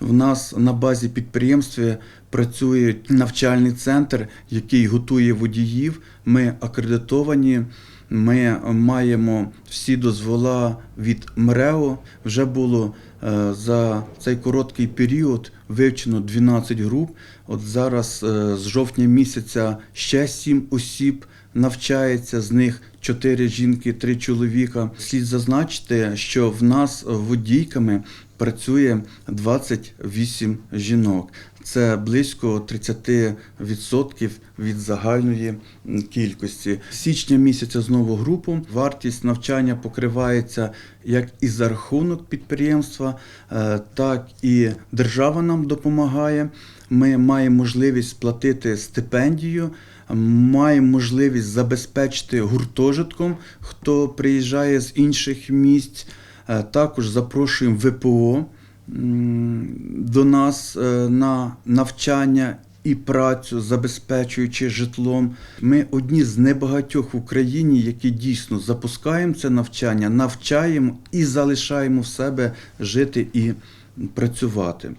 В нас на базі підприємства працює навчальний центр, який готує водіїв. Ми акредитовані. Ми маємо всі дозвола від МРЕО. Вже було е, за цей короткий період вивчено 12 груп. От зараз е, з жовтня місяця ще 7 осіб навчається, з них 4 жінки, 3 чоловіка. Слід зазначити, що в нас водійками працює 28 жінок. Це близько 30% від загальної кількості. Січня місяця знову групу. Вартість навчання покривається як і за рахунок підприємства, е, так і держава нам допомагає. Ми маємо можливість сплатити стипендію, маємо можливість забезпечити гуртожитком, хто приїжджає з інших місць. Е, Також запрошуємо ВПО до нас е, на навчання і працю, забезпечуючи житлом. Ми одні з небагатьох в Україні, які дійсно запускаємо це навчання, навчаємо і залишаємо в себе жити і працювати.